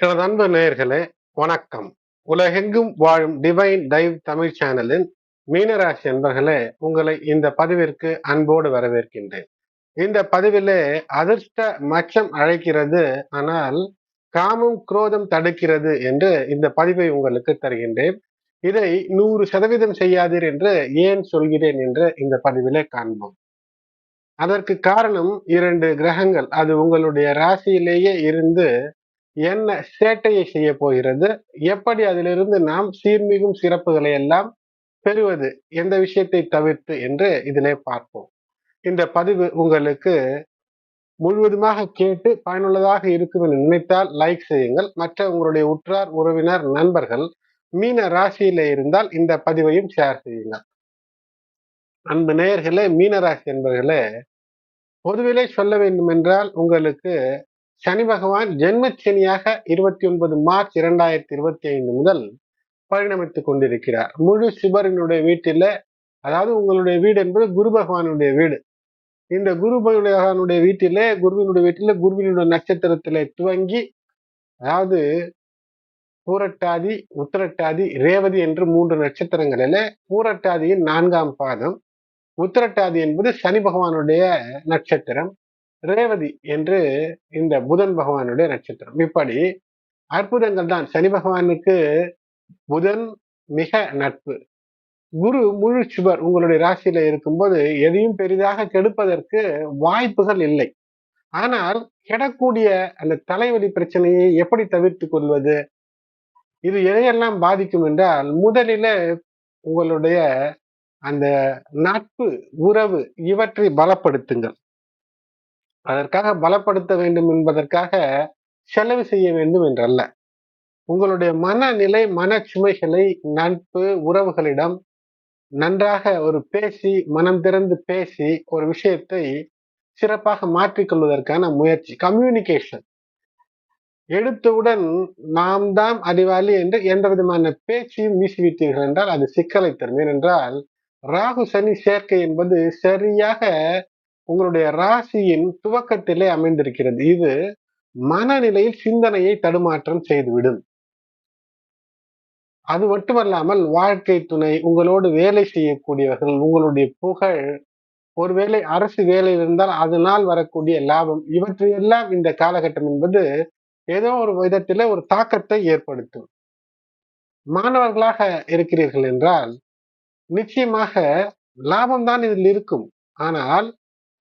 எனது அன்பு நேயர்களே வணக்கம். உலகெங்கும் வாழும் டிவைன் டைவ் தமிழ் சேனலின் மீனராசி என்பர்களே உங்களை இந்த பதிவிற்கு அன்போடு வரவேற்கின்றேன். இந்த பதிவிலே அதிர்ஷ்ட மச்சம் அழைக்கிறது ஆனால் காமம் குரோதம் தடுக்கிறது என்று இந்த பதிவை உங்களுக்கு தருகின்றேன். இதை நூறு சதவீதம் செய்யாதீர் என்று ஏன் சொல்கிறேன் என்று இந்த பதிவிலே காண்போம். அதற்கு காரணம் இரண்டு கிரகங்கள். அது உங்களுடைய ராசியிலேயே இருந்து என்ன சேட்டையை செய்ய போகிறது? எப்படி அதிலிருந்து நாம் சீர்மிகும் சிறப்புகளை எல்லாம் பெறுவது? எந்த விஷயத்தை தவிர்த்து என்று இதிலே பார்ப்போம். இந்த பதிவு உங்களுக்கு முழுவதுமாக கேட்டு பயனுள்ளதாக இருக்கும் என்று நினைத்தால் லைக் செய்யுங்கள். மற்ற உங்களுடைய உற்றார் உறவினர் நண்பர்கள் மீன ராசியில இருந்தால் இந்த பதிவையும் ஷேர் செய்யுங்கள். அன்பு நேயர்களே மீனராசி என்பர்களே பொதுவிலே சொல்ல வேண்டும் என்றால் உங்களுக்கு சனி பகவான் ஜென்மச்சனியாக இருபத்தி ஒன்பது மார்ச் இரண்டாயிரத்தி இருபத்தி ஐந்து முதல் பரிணமித்துக் கொண்டிருக்கிறார். முழு சிவரினுடைய வீட்டில அதாவது உங்களுடைய வீடு என்பது குரு பகவானுடைய வீடு. இந்த குரு பகவானுடைய வீட்டிலே குருவினுடைய வீட்டில குருவினுடைய நட்சத்திரத்திலே துவங்கி அதாவது பூரட்டாதி உத்திரட்டாதி ரேவதி என்று மூன்று நட்சத்திரங்களில பூரட்டாதியின் நான்காம் பாதம் உத்திரட்டாதி என்பது சனி பகவானுடைய நட்சத்திரம். ரேவதி என்று இந்த புதன் பகவானுடைய நட்சத்திரம். இப்படி அற்புதங்கள் தான். சனி பகவானுக்கு புதன் மிக நட்பு. குரு முழு சுவர் உங்களுடைய ராசியில இருக்கும்போது எதையும் பெரிதாக கெடுப்பதற்கு வாய்ப்புகள் இல்லை. ஆனால் கெடக்கூடிய அந்த தலைவலி பிரச்சனையை எப்படி தவிர்த்து கொள்வது? இது எதையெல்லாம் பாதிக்கும் என்றால் முதலில உங்களுடைய அந்த நட்பு உறவு இவற்றை பலப்படுத்துங்கள். அதற்காக பலப்படுத்த வேண்டும் என்பதற்காக செலவு செய்ய வேண்டும் என்றல்ல. உங்களுடைய மனநிலை மனச்சுமைகளை நட்பு உறவுகளிடம் நன்றாக ஒரு பேசி மனம் திறந்து பேசி ஒரு விஷயத்தை சிறப்பாக மாற்றிக்கொள்வதற்கான முயற்சி கம்யூனிகேஷன் எடுத்தவுடன் நாம் தான் அறிவாளி என்று எந்த விதமான பேச்சையும் வீசிவிட்டீர்கள் என்றால் அது சிக்கலை தரும். ஏனென்றால் ராகு சனி சேர்க்கை என்பது சரியாக உங்களுடைய ராசியின் துவக்கத்திலே அமைந்திருக்கிறது. இது மனநிலையில் சிந்தனையை தடுமாற்றம் செய்துவிடும். அது மட்டுமல்லாமல் வாழ்க்கை துணை உங்களோடு வேலை செய்யக்கூடியவர்கள் உங்களுடைய புகழ் ஒருவேளை அரசு வேலை இருந்தால் அதனால் வரக்கூடிய லாபம் இவற்றையெல்லாம் இந்த காலகட்டம் என்பது ஏதோ ஒரு விதத்தில் ஒரு தாக்கத்தை ஏற்படுத்தும். மாணவர்களாக இருக்கிறீர்கள் என்றால் நிச்சயமாக லாபம் தான் இதில் இருக்கும். ஆனால்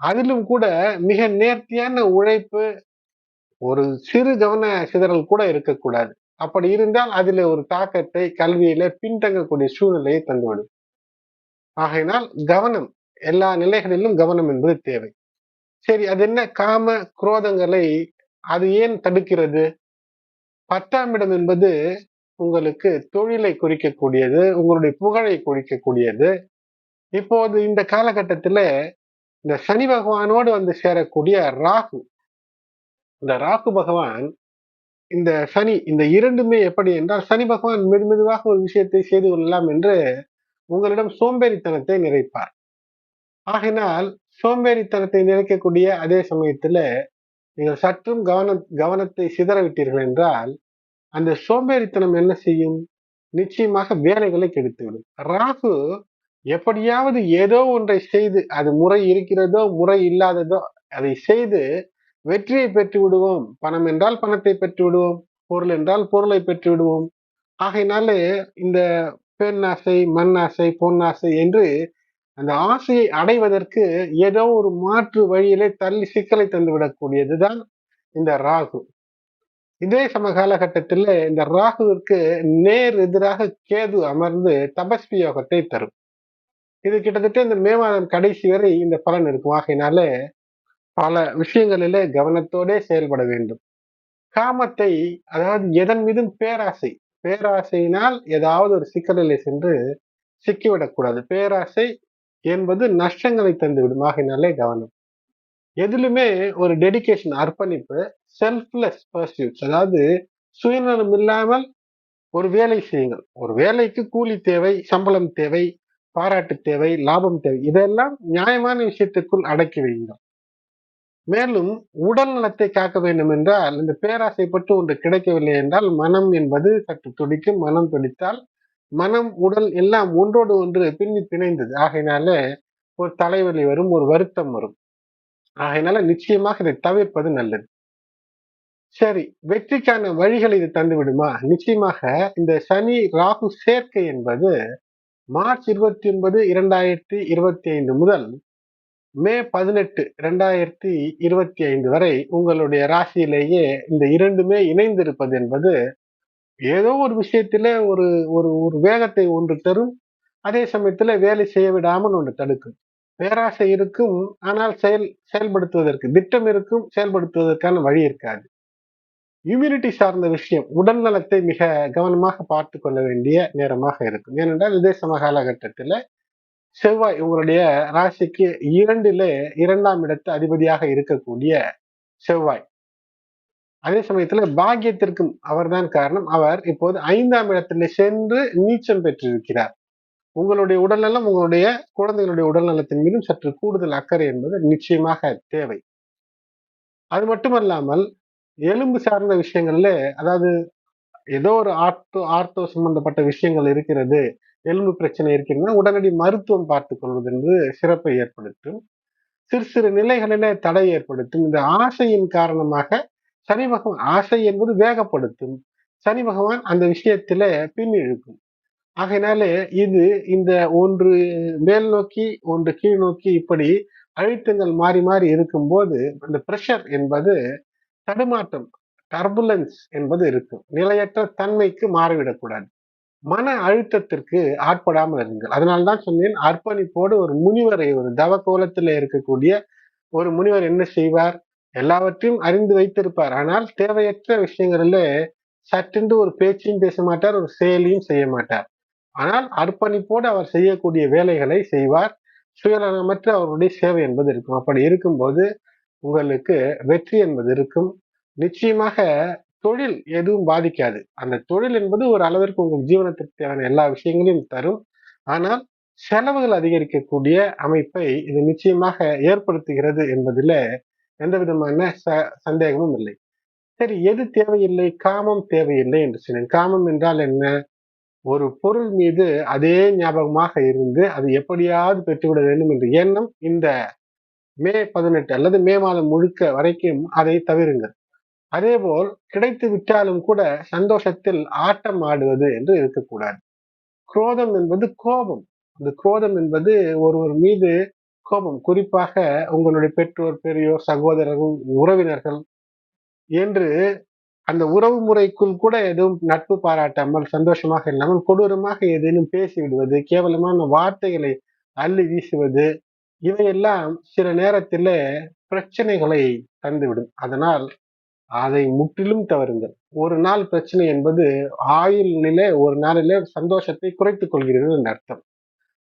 அதிலும் கூட மிக நேர்த்தியான உழைப்பு ஒரு சிறு கவன சிதறல் கூட இருக்கக்கூடாது. அப்படி இருந்தால் அதில் ஒரு தாக்கத்தை கல்வியில பின்தங்கக்கூடிய சூழ்நிலையை தந்துவிடும். ஆகையினால் கவனம் எல்லா நிலைகளிலும் கவனம் என்பது தேவை. சரி அது என்ன? காம குரோதங்களை அது ஏன் தடுக்கிறது? பத்தாம் இடம் என்பது உங்களுக்கு தொழிலை குறிக்கக்கூடியது உங்களுடைய புகழை குறிக்கக்கூடியது. இப்போது இந்த காலகட்டத்துல இந்த சனி பகவானோடு வந்து சேரக்கூடிய ராகு. இந்த ராகு பகவான் இந்த சனி இந்த இரண்டுமே எப்படி என்றால் சனி பகவான் மெது மெதுவாக ஒரு விஷயத்தை செய்து கொள்ளலாம் என்று உங்களிடம் சோம்பேறித்தனத்தை நிறைப்பார் ஆகினால் சோம்பேறித்தனத்தை நிறைக்கக்கூடிய அதே சமயத்துல நீங்கள் சற்றும் கவன கவனத்தை சிதறவிட்டீர்கள் என்றால் அந்த சோம்பேறித்தனம் என்ன செய்யும்? நிச்சயமாக வேலைகளை கெடுத்துவிடும். ராகு எப்படியாவது ஏதோ ஒன்றை செய்து அது முறை இருக்கிறதோ முறை இல்லாததோ அதை செய்து வெற்றியை பெற்று விடுவோம் பணம் என்றால் பணத்தை பெற்று விடுவோம் பொருள் என்றால் பொருளை பெற்று விடுவோம் ஆகையினாலே இந்த பெண் ஆசை மண் ஆசை பொன்னாசை என்று அந்த ஆசையை அடைவதற்கு ஏதோ ஒரு மாற்று வழியிலே தள்ளி சிக்கலை தந்துவிடக்கூடியதுதான் இந்த ராகு. இதே சம காலகட்டத்தில் இந்த ராகுவிற்கு நேர் எதிராக கேது அமர்ந்து தபஸ்வி யோகத்தை தரும். இது கிட்டத்தட்ட இந்த மே மாதம் கடைசி வரை இந்த பலன் இருக்கும். ஆகையினால பல விஷயங்களிலே கவனத்தோடே செயல்பட வேண்டும். காமத்தை அதாவது எதன் மீதும் பேராசை பேராசையினால் ஏதாவது ஒரு சிக்கலிலே சென்று சிக்கிவிடக்கூடாது. பேராசை என்பது நஷ்டங்களை தந்துவிடும். ஆகையினாலே கவனம். எதிலுமே ஒரு டெடிக்கேஷன் அர்ப்பணிப்பு செல்ஃப்லெஸ் பர்சியூட்ஸ் அதாவது சுயநலம் இல்லாமல் ஒரு வேலை செய்யுங்கள். ஒரு வேலைக்கு கூலி தேவை சம்பளம் தேவை பாராட்டு தேவை லாபம் தேவை. இதெல்லாம் நியாயமான விஷயத்துக்குள் அடக்கி வைக்கிறோம் மேலும் உடல் நலத்தை காக்க வேண்டும் என்றால் இந்த பற்றி ஒன்று கிடைக்கவில்லை என்றால் மனம் என்பது சற்று துடிக்கும் மனம் துடித்தால் மனம் உடல் எல்லாம் ஒன்றோடு ஒன்று பின்னி பிணைந்தது. ஆகையினால ஒரு தலைவலி வரும் ஒரு வருத்தம் வரும். ஆகையினால நிச்சயமாக இதை தவிர்ப்பது நல்லது. சரி வெற்றிக்கான வழிகள் இது தந்து விடுமா நிச்சயமாக இந்த சனி ராகு சேர்க்கை என்பது மார்ச் இருபத்தி ஒன்பது இரண்டாயிரத்தி இருபத்தி ஐந்து முதல் மே பதினெட்டு இரண்டாயிரத்தி இருபத்தி ஐந்து வரை உங்களுடைய ராசியிலேயே இந்த இரண்டுமே இணைந்திருப்பது என்பது ஏதோ ஒரு விஷயத்துல ஒரு ஒரு ஒரு வேகத்தை ஒன்று தரும். அதே சமயத்துல வேலை செய்ய விடாமல் ஒன்று தடுக்கும். பேராசை இருக்கும் ஆனால் செயல் செயல்படுத்துவதற்கு திட்டம் இருக்கும் செயல்படுத்துவதற்கான வழி இருக்காது. இம்யூனிட்டி சார்ந்த விஷயம் உடல் நலத்தை மிக கவனமாக பார்த்து கொள்ள வேண்டிய நேரமாக இருக்கும். ஏனென்றால் இதே சம காலகட்டத்தில் செவ்வாய் உங்களுடைய ராசிக்கு இரண்டிலே இரண்டாம் இடத்து அதிபதியாக இருக்கக்கூடிய செவ்வாய். அதே சமயத்துல பாக்கியத்திற்கும் அவர்தான் காரணம். அவர் இப்போது ஐந்தாம் இடத்துல சென்று நீச்சம் பெற்றிருக்கிறார். உங்களுடைய உடல்நலம் உங்களுடைய குழந்தைகளுடைய உடல் நலத்தின் மீதும் சற்று கூடுதல் அக்கறை என்பது நிச்சயமாக தேவை. அது மட்டுமல்லாமல் எலும்பு சார்ந்த விஷயங்கள்ல அதாவது ஏதோ ஒரு ஆர்த்தோ ஆர்த்தோ சம்பந்தப்பட்ட விஷயங்கள் இருக்கிறது எலும்பு பிரச்சனை இருக்கிறதுனா உடனடி மருத்துவம் பார்த்து கொள்வது என்று சிறப்பை ஏற்படுத்தும். சிறு சிறு நிலைகளில தடை ஏற்படுத்தும். இந்த ஆசையின் காரணமாக சனி பகவான் ஆசை என்பது வேகப்படுத்தும். சனி பகவான் அந்த விஷயத்துல பின் இழுக்கும் ஆகையினாலே இது இந்த ஒன்று மேல் நோக்கி ஒன்று கீழ் நோக்கி இப்படி அழுத்தங்கள் மாறி மாறி இருக்கும்போது அந்த பிரஷர் என்பது தடுமாற்றம் டர்புலன்ஸ் என்பது இருக்கும். நிலையற்ற தன்மைக்கு மாறிவிடக்கூடாது. மன அழுத்தத்திற்கு ஆட்படாமல் இருங்கள். அதனால்தான் சொன்னேன் அர்ப்பணிப்போடு ஒரு முனிவரை ஒரு தவ கோலத்தில் இருக்கக்கூடிய ஒரு முனிவர் என்ன செய்வார்? எல்லாவற்றையும் அறிந்து வைத்திருப்பார். ஆனால் தேவையற்ற விஷயங்களில் சற்றென்று ஒரு பேச்சையும் பேச மாட்டார் ஒரு செயலையும் செய்ய மாட்டார். ஆனால் அர்ப்பணிப்போடு அவர் செய்யக்கூடிய வேலைகளை செய்வார். சுயநலமற்ற அவருடைய சேவை என்பது இருக்கும். அப்படி இருக்கும்போது உங்களுக்கு வெற்றி என்பது இருக்கும். நிச்சயமாக தொழில் எதுவும் பாதிக்காது. அந்த தொழில் என்பது ஒரு அளவிற்கு உங்கள் ஜீவனத்திற்கு தேவையான எல்லா விஷயங்களையும் தரும். ஆனால் செலவுகள் அதிகரிக்கக்கூடிய அமைப்பை இது நிச்சயமாக ஏற்படுத்துகிறது என்பதில் எந்த விதமான ச சந்தேகமும் இல்லை. சரி எது தேவையில்லை? காமம் தேவையில்லை என்று சொன்னேன். காமம் என்றால் என்ன? ஒரு பொருள் மீது அதே ஞாபகமாக இருந்து அது எப்படியாவது பெற்றுவிட வேண்டும் என்ற எண்ணம் இந்த மே பதினெட்டு அல்லது மே மாதம் முழுக்க வரைக்கும் அதை தவிருங்கள். அதேபோல் கிடைத்து விட்டாலும் கூட சந்தோஷத்தில் ஆட்டம் ஆடுவது என்று இருக்கக்கூடாது. குரோதம் என்பது கோபம். அந்த குரோதம் என்பது ஒருவர் மீது கோபம். குறிப்பாக உங்களுடைய பெற்றோர் பெரியோர் சகோதரர்கள் உறவினர்கள் என்று அந்த உறவு முறைக்குள் கூட எதுவும் நட்பு பாராட்டாமல் சந்தோஷமாக இல்லாமல் கொடூரமாக ஏதேனும் பேசி விடுவது கேவலமான வார்த்தைகளை அள்ளி வீசுவது இவையெல்லாம் சில நேரத்தில் பிரச்சனைகளை தந்துவிடும். அதனால் அதை முற்றிலும் தவறுங்கள். ஒரு நாள் பிரச்சனை என்பது ஆயுள் நிலை ஒரு நாளிலே சந்தோஷத்தை குறைத்துக் கொள்கிறது என்று அர்த்தம்.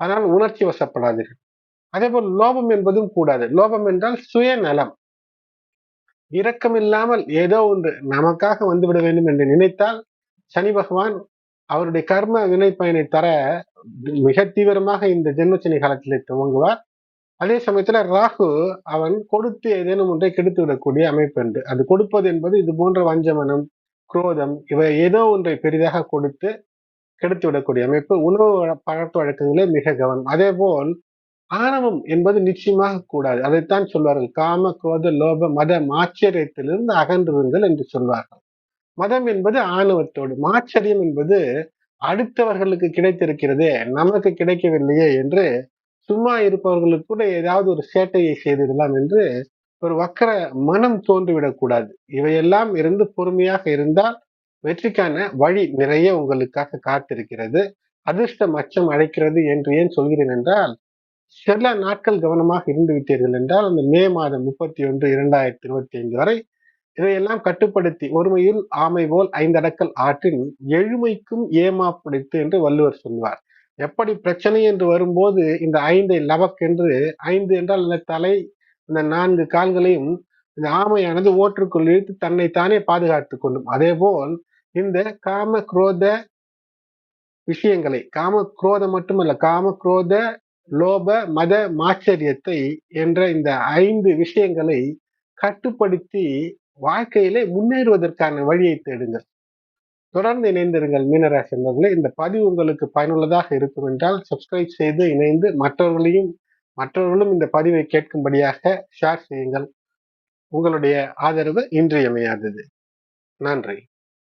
அதனால் உணர்ச்சி வசப்படாதீர்கள். அதே போல் லோபம் என்பதும் கூடாது. லோபம் என்றால் சுயநலம். இரக்கம் இல்லாமல் ஏதோ ஒன்று நமக்காக வந்துவிட வேண்டும் என்று நினைத்தால் சனி பகவான் அவருடைய கர்ம வினை பயனை தர மிக தீவிரமாக இந்த ஜென்மச்சனி காலத்திலே துவங்குவார். அதே சமயத்துல ராகு அவன் கொடுத்து ஏதேனும் ஒன்றை கெடுத்து விடக்கூடிய அமைப்பு என்று அது கொடுப்பது என்பது இது போன்ற வஞ்சமனம் குரோதம் இவை ஏதோ ஒன்றை பெரிதாக கொடுத்து கெடுத்து விடக்கூடிய அமைப்பு. உணவு பழக்க வழக்கங்களே மிக கவனம். அதே போல் ஆணவம் என்பது நிச்சயமாக கூடாது. அதைத்தான் சொல்வார்கள். காம குரோத லோப மத மாச்சரியத்திலிருந்து அகன்றுங்கள் என்று சொல்வார்கள். மதம் என்பது ஆணவத்தோடு மாச்சரியம் என்பது அடுத்தவர்களுக்கு கிடைத்திருக்கிறதே நமக்கு கிடைக்கவில்லையே என்று சும்மா இருப்பவர்களுக்கு கூட ஏதாவது ஒரு சேட்டையை செய்திடலாம் என்று ஒரு வக்கர மனம் தோன்றிவிடக்கூடாது இவையெல்லாம் இருந்து பொறுமையாக இருந்தால் வெற்றிக்கான வழி நிறைய உங்களுக்காக காத்திருக்கிறது. அதிர்ஷ்டம் அச்சம் அழைக்கிறது என்று ஏன் சொல்கிறேன் என்றால் சில நாட்கள் கவனமாக இருந்து விட்டீர்கள் என்றால் அந்த மே மாதம் முப்பத்தி ஒன்று இரண்டாயிரத்தி இருபத்தி ஐந்து வரை இதையெல்லாம் கட்டுப்படுத்தி ஒருமையில் ஆமை போல் ஐந்தடக்கல் ஆற்றின் எழுமைக்கும் ஏமாப்படுத்து என்று வள்ளுவர் சொல்வார். எப்படி பிரச்சனை என்று வரும்போது இந்த ஐந்தை லவக் என்று ஐந்து என்றால் இந்த தலை இந்த நான்கு கால்களையும் இந்த ஆமையானது ஓற்றுக்குள் இழுத்து தன்னைத்தானே பாதுகாத்து கொள்ளும். அதே போல் இந்த காம குரோத விஷயங்களை காம குரோதம் மட்டுமல்ல காம குரோத லோப மத மாச்சரியத்தை என்ற இந்த ஐந்து விஷயங்களை கட்டுப்படுத்தி வாழ்க்கையிலே முன்னேறுவதற்கான வழியை தேடுங்கள். தொடர்ந்து இணைந்திருங்கள் மீனராசி நண்பர்களே இந்த பதிவு உங்களுக்கு பயனுள்ளதாக இருக்கும் என்றால் சப்ஸ்கிரைப் செய்து இணைந்து மற்றவர்களையும் மற்றவர்களும் இந்த பதிவை கேட்கும்படியாக ஷேர் செய்யுங்கள். உங்களுடைய ஆதரவு இன்றியமையாதது. நன்றி.